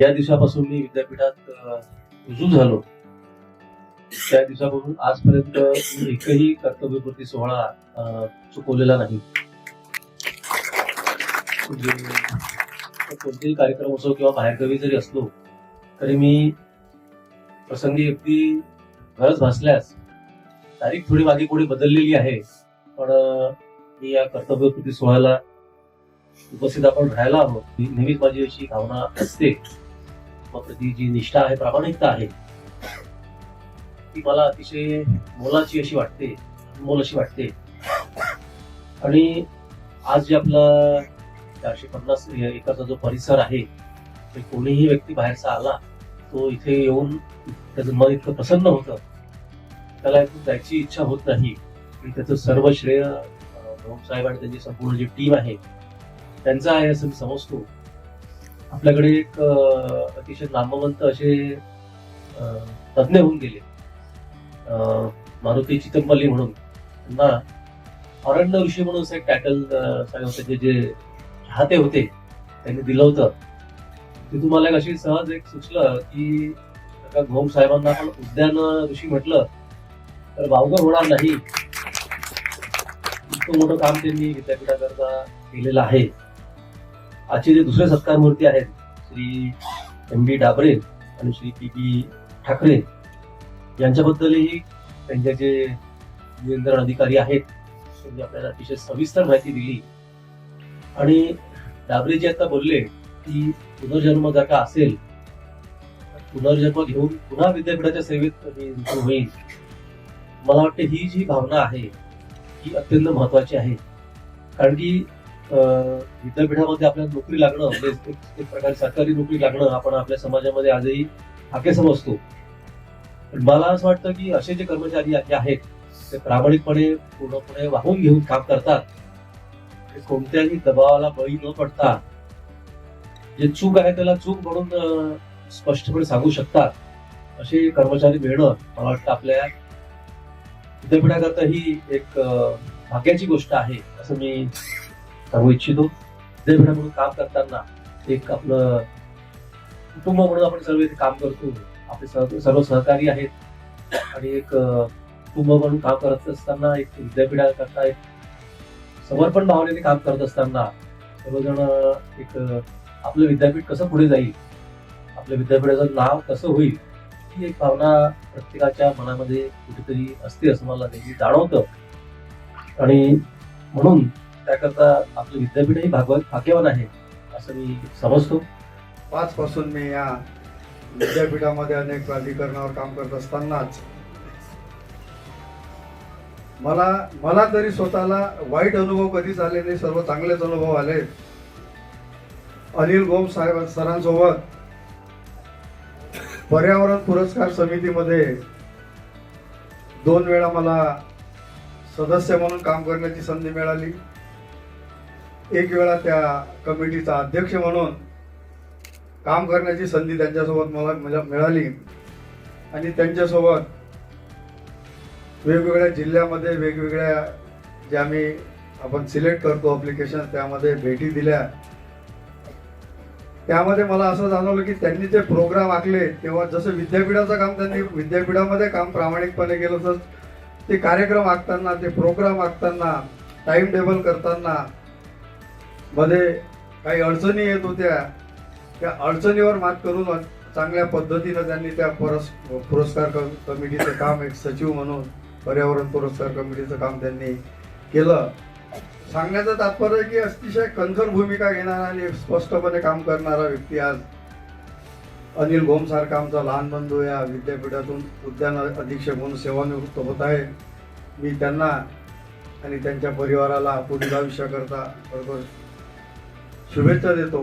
ज्या दिवसापासून मी विद्यापीठात रुजू झालो. त्या दिवसापासून आजपर्यंत एकही कर्तव्यपूर्ती सोहळा चुकवलेला नाही. म्हणजे कोणतेही कार्यक्रम असो किंवा बाहेरगावी जरी असलो तरी मी प्रसंगी अगदी गरज भासल्यास तारीख थोडी मागे पुढे बदललेली आहे पण मी या कर्तव्यपूर्ती सोहळ्याला उपस्थित आपण राहायला हवं. ही नेहमीच माझी अशी भावना असते. मग जी निष्ठा आहे प्रामाणिकता आहे ती मला अतिशय मोलाची अशी वाटते मोल अशी वाटते. आणि आज जे आपला चारशे पन्नास एकरचा जो परिसर आहे ते कोणीही व्यक्ती बाहेरचा आला तो इथे येऊन त्याचं मन इतकं प्रसन्न होतं. त्याला जायची इच्छा होत नाही. आणि त्याचं सर्व श्रेय अं, साहेब आणि त्यांची संपूर्ण जी टीम आहे त्यांचा आहे असं मी समजतो. आपल्याकडे एक अतिशय नामवंत असे तज्ज्ञ होऊन गेले. मारुती चितंपल्ली म्हणून. त्यांना अरण्य ऋषी म्हणून एक टायटल त्यांचे जे चाहते होते त्यांनी दिलं होतं. ते तुम्हाला एक अशी सहज एक सुचलं की का घोम साहेबांना आपण उद्यान ऋषी म्हटलं तर वावगं होणार नाही. इतकं मोठं काम त्यांनी विद्यापीठाकरता केलेलं आहे. आजचे जे दुसरे सत्कार मूर्ती आहेत श्री एम बी डाबरे आणि श्री पी बी ठाकरे यांच्याबद्दलही त्यांचे जे नियंत्रण अधिकारी आहेत त्यांनी आपल्याला अतिशय सविस्तर माहिती दिली. आणि डाबरे जे आता बोलले की पुनर्जन्म जर का असेल पुनर्जन्म घेऊन पुन्हा विद्यापीठाच्या सेवेत होईल. मला वाटते ही जी भावना आहे ही अत्यंत महत्वाची आहे. कारण की विद्यापीठामध्ये आपल्याला नोकरी लागणं म्हणजे एक- प्रकारे सरकारी नोकरी लागणं आपण आपल्या समाजामध्ये आजही हाके समजतो पण मला असं वाटतं की असे जे कर्मचारी आहेत ते प्रामाणिकपणे पूर्णपणे वाहून घेऊन काम करतात. ते कोणत्याही दबावाला बळी न पडता जे चूक आहे त्याला चूक म्हणून स्पष्टपणे सांगू शकतात. असे कर्मचारी मिळणं मला वाटतं आपल्या विद्यापीठाकरता ही एक भाग्याची गोष्ट आहे असं मी सांगू इच्छितो. विद्यापीठामधून काम करताना एक आपलं कुटुंब म्हणून आपण सर्व इथे काम करतो. आपले सह- सर्व सहकारी आहेत. आणि एक कुटुंब म्हणून काम करत असताना एक विद्यापीठाकरता एक समर्पण भावनेने काम करत असताना सर्वजण एक आपलं विद्यापीठ कसं पुढे जाईल? आपल्या विद्यापीठाचं नाव कसं होईल? ही एक भावना प्रत्येकाच्या मनामध्ये कुठेतरी असते असं मला नेहमी जाणवतं. आणि म्हणून त्याकरता आपलं विद्यापीठही भागवत भाग्यवान आहे असं मी समजतो. पाच पासून मी या विद्यापीठामध्ये अनेक प्राधिकरणावर काम करत असतानाच मला मला तरी स्वतःला वाईट अनुभव कधीच आले नाही सर्व चांगलेच अनुभव आले. अनिल गोम साहेब सरांसोबत पर्यावरण पुरस्कार समितीमध्ये दोन वेळा मला सदस्य म्हणून काम करण्याची संधी मिळाली. एक वेळा त्या कमिटीचा अध्यक्ष म्हणून काम करण्याची संधी त्यांच्यासोबत मला मिळा- मिळाली. आणि त्यांच्यासोबत वेगवेगळ्या जिल्ह्यामध्ये वेगवेगळ्या ज्या आम्ही आपण सिलेक्ट करतो अप्लिकेशन त्यामध्ये भेटी दिल्या. त्यामध्ये मला असं जाणवलं की त्यांनी जे प्रोग्राम आखले तेव्हा जसं विद्यापीठाचं काम त्यांनी विद्यापीठामध्ये काम प्रामाणिकपणे केलं तर ते कार्यक्रम आखताना ते प्रोग्राम आखताना टाइम टेबल करताना मध्ये काही अडचणी येत होत्या त्या अडचणीवर मात करून चांगल्या पद्धतीनं त्यांनी त्या परस पुरस्कार क- कमिटीचं काम एक सचिव म्हणून पर्यावरण पुरस्कार कमिटीचं काम त्यांनी केलं. सांगण्याचं तात्पर्य की अतिशय कणखर भूमिका घेणारा आणि स्पष्टपणे काम करणारा व्यक्ती आज अनिल घोमसारखा आमचा लहान बंधू या विद्यापीठातून उद्यान अधीक्षक म्हणून सेवानिवृत्त होत आहे. मी त्यांना आणि त्यांच्या परिवाराला पुढील आयुष्याकरता बरोबर शुभेच्छा देतो.